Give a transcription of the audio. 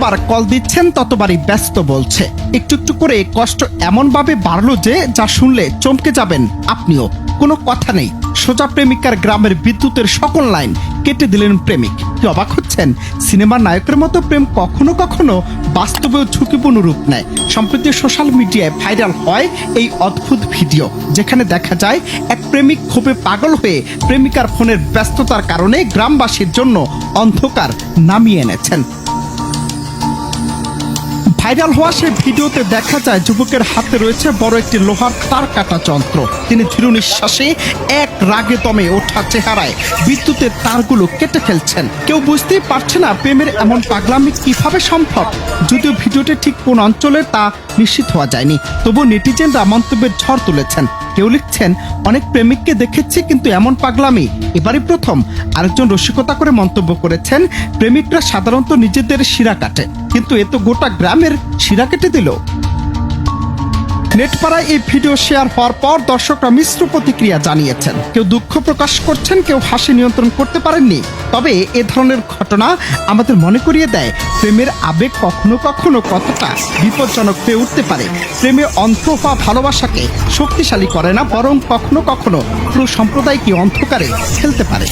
যতবার কল দিচ্ছেন, ততবারই ব্যস্ত বলছে। একটু একটু করে কষ্ট এমনভাবে বাড়লো যে, যা শুনলে চমকে যাবেন আপনিও। কোনো কথা নেই। সোজা প্রেমিকার গ্রামের বিদ্যুতের সকল লাইন কেটে দিলেন প্রেমিক। কি অবাক হচ্ছেন? সিনেমার নায়কের মতো প্রেম কখনো কখনো বাস্তবেও ঝুঁকিপূর্ণ রূপ নেয়। সম্প্রতি সোশ্যাল মিডিয়ায় ভাইরাল হয় এই অদ্ভুত ভিডিও, যেখানে দেখা যায় এক প্রেমিক ক্ষোভে পাগল হয়ে প্রেমিকার ফোনের ব্যস্ততার কারণে গ্রামবাসীর জন্য অন্ধকার নামিয়ে এনেছেন। ভাইরাল হওয়া সেই ভিডিওতে দেখা যায় যুবকের হাতে রয়েছে বড় একটি লোহার তার কাটা যন্ত্র। তিনি ধীর নিঃশ্বাসে এক রাগে দমে ওঠা চেহারায় বিদ্যুতের তারগুলো কেটে ফেলছেন। কেউ বুঝতেই পারছে না প্রেমের এমন পাগলামি কীভাবে সম্ভব। যদিও ভিডিওটি ঠিক কোন অঞ্চলে তা নিশ্চিত হওয়া যায়নি তবু নেটিজেনরা মন্তব্যের ঝড় তুলেছেন। কেউ লিখছেন, অনেক প্রেমিককে দেখেছি কিন্তু এমন পাগলামি। এবারই প্রথম আরেকজন রসিকতা করে মন্তব্য করেছেন, প্রেমিকরা সাধারণত নিজেদের শিরা কাটে, কিন্তু এ তো গোটা গ্রামের শিরা কেটে দিল। নেটপাড়ায় এই ভিডিও শেয়ার হওয়ার পর দর্শকরা মিশ্র প্রতিক্রিয়া জানিয়েছেন। কেউ দুঃখ প্রকাশ করছেন, কেউ হাসি নিয়ন্ত্রণ করতে পারেননি। তবে এ ধরনের ঘটনা আমাদের মনে করিয়ে দেয়, প্রেমের আবেগ কখনো কখনো কতটা বিপজ্জনক হয়ে উঠতে পারে। প্রেমে অন্ধ হওয়া ভালোবাসাকে শক্তিশালী করে না, বরং কখনো কখনো পুরো সম্প্রদায়কে অন্ধকারে ফেলতে পারে।